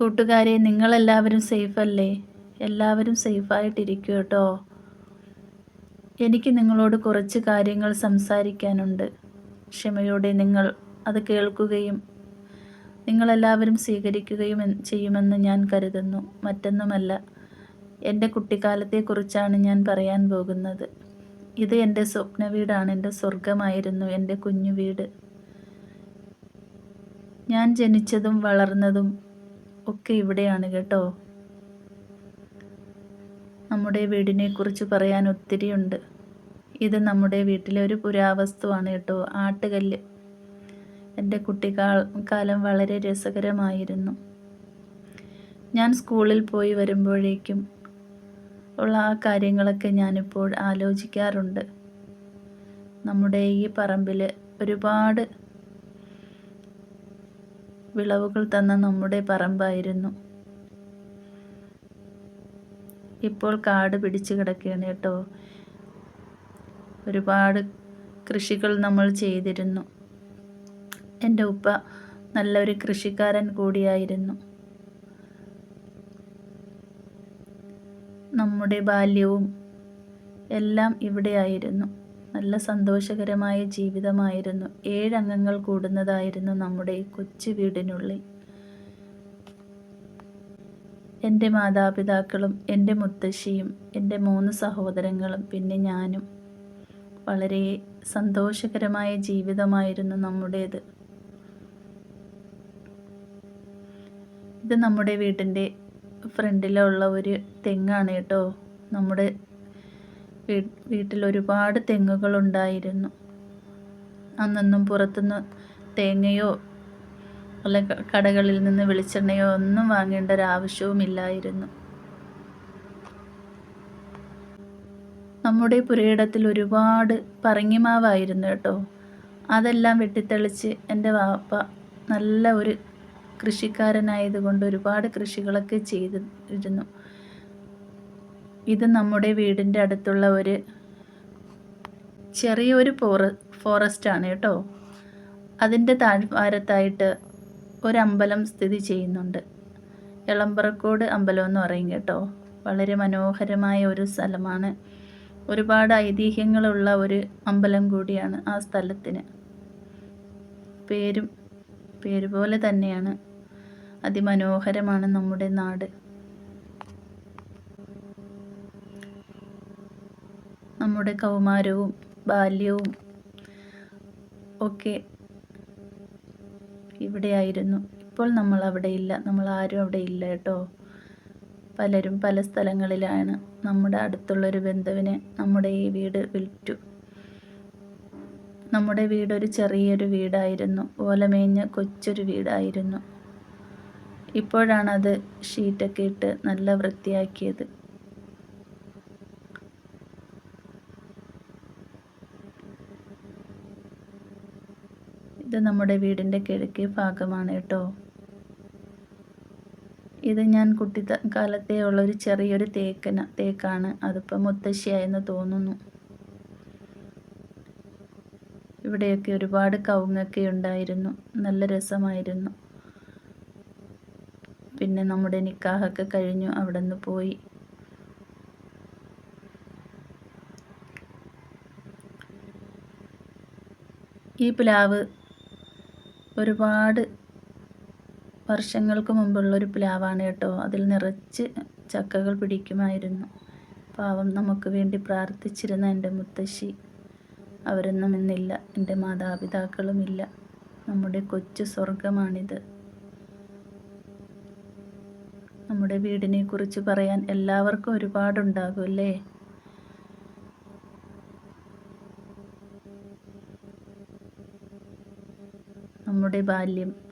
കൂട്ടുകാരെ നിങ്ങളെല്ലാവരും സേഫല്ലേ? എല്ലാവരും സേഫായിട്ടിരിക്കും കേട്ടോ. എനിക്ക് നിങ്ങളോട് കുറച്ച് കാര്യങ്ങൾ സംസാരിക്കാനുണ്ട്. ക്ഷമയോടെ നിങ്ങൾ അത് കേൾക്കുകയും നിങ്ങളെല്ലാവരും സ്വീകരിക്കുകയും ചെയ്യുമെന്ന് ഞാൻ കരുതുന്നു. മറ്റൊന്നുമല്ല എന്റെ കുട്ടിക്കാലത്തെക്കുറിച്ചാണ് ഞാൻ പറയാൻ പോകുന്നത്. ഇത് എന്റെ സ്വപ്ന വീടാണ് എന്റെ സ്വർഗമായിരുന്നു എന്റെ കുഞ്ഞു വീട് ഞാൻ ജനിച്ചതും വളർന്നതും ഒക്കെ ഇവിടെയാണ് കേട്ടോ. നമ്മുടെ വീടിനെ കുറിച്ച് പറയാൻ ഒത്തിരിയുണ്ട്. ഇത് നമ്മുടെ വീട്ടിലെ ഒരു പുരാവസ്തുവാണ് കേട്ടോ ആട്ടുകല്ല്. എന്റെ കുട്ടിക്കാൽ കാലം വളരെ രസകരമായിരുന്നു. ഞാൻ സ്കൂളിൽ പോയി വരുമ്പോഴേക്കും ഉള്ള ആ കാര്യങ്ങളൊക്കെ ഞാനിപ്പോൾ ആലോചിക്കാറുണ്ട്. നമ്മുടെ ഈ പറമ്പിൽ ഒരുപാട് വിളവുകൾ തന്ന നമ്മുടെ പറമ്പായിരുന്നു. ഇപ്പോൾ കാട് പിടിച്ചു കിടക്കുകയാണ് കേട്ടോ. ഒരുപാട് കൃഷികൾ നമ്മൾ ചെയ്തിരുന്നു. എന്റെ ഉപ്പ നല്ലൊരു കൃഷിക്കാരൻ കൂടിയായിരുന്നു. നമ്മുടെ ബാല്യവും എല്ലാം ഇവിടെയായിരുന്നു നല്ല സന്തോഷകരമായ ജീവിതമായിരുന്നു. ഏഴംഗങ്ങൾ കൂടുന്നതായിരുന്നു നമ്മുടെ കൊച്ചു വീടിനുള്ളിൽ. എന്റെ മാതാപിതാക്കളും എന്റെ മുത്തശ്ശിയും എന്റെ മൂന്ന് സഹോദരങ്ങളും പിന്നെ ഞാനും. വളരെ സന്തോഷകരമായ ജീവിതമായിരുന്നു നമ്മുടേത്. ഇത് നമ്മുടെ വീടിന്റെ ഫ്രണ്ടിലുള്ള ഒരു തെങ്ങാണ് കേട്ടോ. നമ്മുടെ വീട്ടിൽ ഒരുപാട് തെങ്ങുകൾ ഉണ്ടായിരുന്നു അന്നൊന്നും പുറത്തുനിന്ന് തേങ്ങയോ അല്ല കടകളിൽ നിന്ന് വെളിച്ചെണ്ണയോ ഒന്നും വാങ്ങേണ്ട ഒരാവശ്യവുമില്ലായിരുന്നു. നമ്മുടെ പുരയിടത്തിൽ ഒരുപാട് പറങ്ങിമാവായിരുന്നു കേട്ടോ. അതെല്ലാം വെട്ടിത്തെളിച്ച് എന്റെ വാപ്പ നല്ല ഒരു കൃഷിക്കാരനായതുകൊണ്ട് ഒരുപാട് കൃഷികളൊക്കെ ചെയ്തിരുന്നു. ഇത് നമ്മുടെ വീടിന്റെ അടുത്തുള്ള ഒരു ചെറിയൊരു ഫോറ ഫോറസ്റ്റാണ് കേട്ടോ. അതിന്റെ താഴ്വാരത്തായിട്ട് ഒരമ്പലം സ്ഥിതി ചെയ്യുന്നുണ്ട്. എളമ്പറക്കോട് അമ്പലം എന്ന് പറയും കേട്ടോ. വളരെ മനോഹരമായ ഒരു സ്ഥലമാണ്. ഒരുപാട് ഐതിഹ്യങ്ങളുള്ള ഒരു അമ്പലം കൂടിയാണ് ആ സ്ഥലത്തിന്. പേരും പേര് പോലെ തന്നെയാണ്. അതിമനോഹരമാണ് നമ്മുടെ നാട്. നമ്മുടെ കൗമാരവും ബാല്യവും ഒക്കെ ഇവിടെയായിരുന്നു. ഇപ്പോൾ നമ്മൾ അവിടെ ഇല്ല. നമ്മൾ ആരും അവിടെ ഇല്ല കേട്ടോ. പലരും പല സ്ഥലങ്ങളിലാണ് നമ്മുടെ അടുത്തുള്ളൊരു ബന്ധുവിനെ നമ്മുടെ ഈ വീട് വിറ്റു നമ്മുടെ വീടൊരു ചെറിയൊരു വീടായിരുന്നു. ഓലമേഞ്ഞ കൊച്ചൊരു വീടായിരുന്നു. ഇപ്പോഴാണത് ഷീറ്റൊക്കെ ഇട്ട് നല്ല വൃത്തിയാക്കിയത്. ഇത് നമ്മുടെ വീടിന്റെ കിഴക്കേ ഭാഗമാണ് കേട്ടോ. ഇത് ഞാൻ കുട്ടി കാലത്തെ ഉള്ളൊരു ചെറിയൊരു തേക്കന തേക്കാണ്. അതിപ്പോൾ മുത്തശ്ശിയായെന്ന് തോന്നുന്നു. ഇവിടെയൊക്കെ ഒരുപാട് കവുങ്ങൊക്കെ ഉണ്ടായിരുന്നു. നല്ല രസമായിരുന്നു. പിന്നെ നമ്മുടെ നിക്കാഹൊക്കെ കഴിഞ്ഞു. അവിടെ നിന്ന് പോയി. ഈ പ്ലാവ് ഒരുപാട് വർഷങ്ങൾക്ക് മുമ്പുള്ളൊരു പ്ലാവാണ് കേട്ടോ. അതിൽ നിറച്ച് ചക്കകൾ പിടിക്കുമായിരുന്നു. പാവം നമുക്ക് വേണ്ടി പ്രാർത്ഥിച്ചിരുന്ന എന്റെ മുത്തശ്ശി അവരൊന്നും ഇന്നില്ല. എന്റെ മാതാപിതാക്കളുമില്ല നമ്മുടെ കൊച്ചു സ്വർഗമാണിത് നമ്മുടെ വീടിനെ കുറിച്ച് പറയാൻ എല്ലാവർക്കും ഒരുപാടുണ്ടാകും അല്ലേ? നമ്മുടെ ബാല്യം.